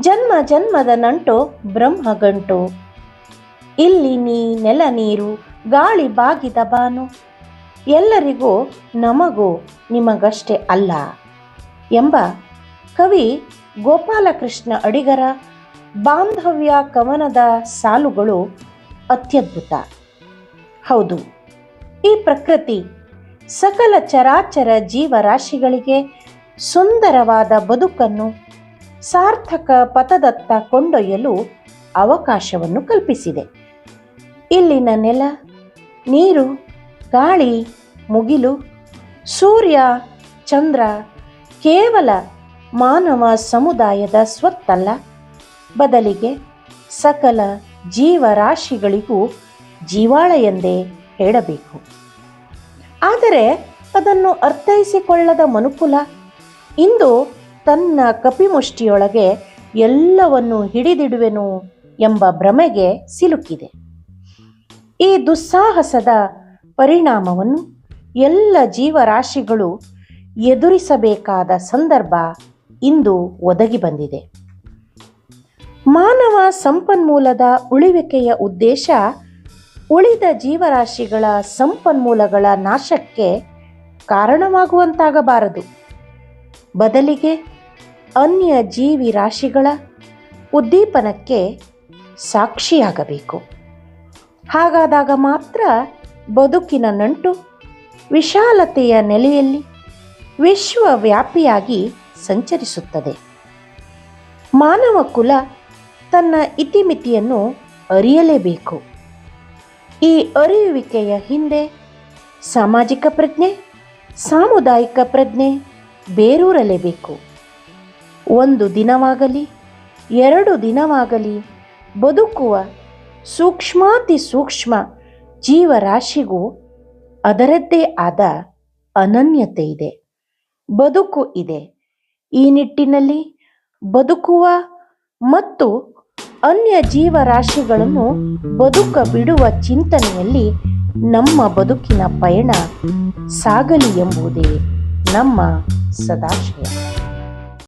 ಜನ್ಮ ಜನ್ಮದ ನಂಟು ಬ್ರಹ್ಮಗಂಟು ಇಲ್ಲಿ ನೀ ನೆಲ ನೀರು, ಗಾಳಿ ಬಾಗಿದ ಬಾನು. ಎಲ್ಲರಿಗೂ ನಮಗೂ ನಿಮಗಷ್ಟೇ ಅಲ್ಲ. ಎಂಬ ಕವಿ ಗೋಪಾಲಕೃಷ್ಣ ಅಡಿಗರ ಬಾಂಧವ್ಯ ಕವನದ ಸಾಲುಗಳು ಅತ್ಯದ್ಭುತ. ಹೌದು, ಈ ಪ್ರಕೃತಿ ಸಕಲ ಚರಾಚರ ಜೀವರಾಶಿಗಳಿಗೆ ಸುಂದರವಾದ ಬದುಕನ್ನು ಸಾರ್ಥಕ ಪಥದತ್ತ ಕೊಂಡೊಯ್ಯಲು ಅವಕಾಶವನ್ನು ಕಲ್ಪಿಸಿದೆ. ಇಲ್ಲಿನ ನೆಲ, ನೀರು, ಗಾಳಿ, ಮುಗಿಲು, ಸೂರ್ಯ, ಚಂದ್ರ ಕೇವಲ ಮಾನವ ಸಮುದಾಯದ ಸ್ವತ್ತಲ್ಲ. ಬದಲಿಗೆ ಸಕಲ ಜೀವರಾಶಿಗಳಿಗೂ ಜೀವಾಳ ಎಂದೇ ಹೇಳಬೇಕು. ಆದರೆ ಅದನ್ನು ಅರ್ಥೈಸಿಕೊಳ್ಳದ ಮನುಕುಲ ಇಂದು ತನ್ನ ಕಪಿಮುಷ್ಟಿಯೊಳಗೆ ಎಲ್ಲವನ್ನು ಹಿಡಿದಿಡುವೆನು ಎಂಬ ಭ್ರಮೆಗೆ ಸಿಲುಕಿದೆ. ಈ ದುಸ್ಸಾಹಸದ ಪರಿಣಾಮವನ್ನು ಎಲ್ಲ ಜೀವರಾಶಿಗಳು ಎದುರಿಸಬೇಕಾದ ಸಂದರ್ಭ ಇಂದು ಒದಗಿ ಬಂದಿದೆ. ಮಾನವ ಸಂಪನ್ಮೂಲದ ಉಳಿವಿಕೆಯ ಉದ್ದೇಶ ಉಳಿದ ಜೀವರಾಶಿಗಳ ಸಂಪನ್ಮೂಲಗಳ ನಾಶಕ್ಕೆ ಕಾರಣವಾಗುವಂತಾಗಬಾರದು. ಬದಲಿಗೆ ಅನ್ಯ ಜೀವಿ ರಾಶಿಗಳ ಉದ್ದೀಪನಕ್ಕೆ ಸಾಕ್ಷಿಯಾಗಬೇಕು. ಹಾಗಾದಾಗ ಮಾತ್ರ ಬದುಕಿನ ನಂಟು ವಿಶಾಲತೆಯ ನೆಲೆಯಲ್ಲಿ ವಿಶ್ವವ್ಯಾಪಿಯಾಗಿ ಸಂಚರಿಸುತ್ತದೆ. ಮಾನವ ಕುಲ ತನ್ನ ಇತಿಮಿತಿಯನ್ನು ಅರಿಯಲೇಬೇಕು. ಈ ಅರಿಯುವಿಕೆಯ ಹಿಂದೆ ಸಾಮಾಜಿಕ ಪ್ರಜ್ಞೆ, ಸಾಮುದಾಯಿಕ ಪ್ರಜ್ಞೆ ಬೇರೂರಲೇಬೇಕು. ಒಂದು ದಿನವಾಗಲಿ, ಎರಡು ದಿನವಾಗಲಿ ಬದುಕುವ ಸೂಕ್ಷ್ಮಾತಿ ಸೂಕ್ಷ್ಮ ಜೀವರಾಶಿಗೂ ಅದರದ್ದೇ ಆದ ಅನನ್ಯತೆ ಇದೆ. ಬದುಕು ಇದೆ. ಈ ನಿಟ್ಟಿನಲ್ಲಿ ಬದುಕುವ ಮತ್ತು ಅನ್ಯ ಜೀವರಾಶಿಗಳನ್ನು ಬದುಕ ಬಿಡುವ ಚಿಂತನೆಯಲ್ಲಿ ನಮ್ಮ ಬದುಕಿನ ಪಯಣ ಸಾಗಲಿ ಎಂಬುದೇ ನಮ್ಮ ಸದಾಶಯ.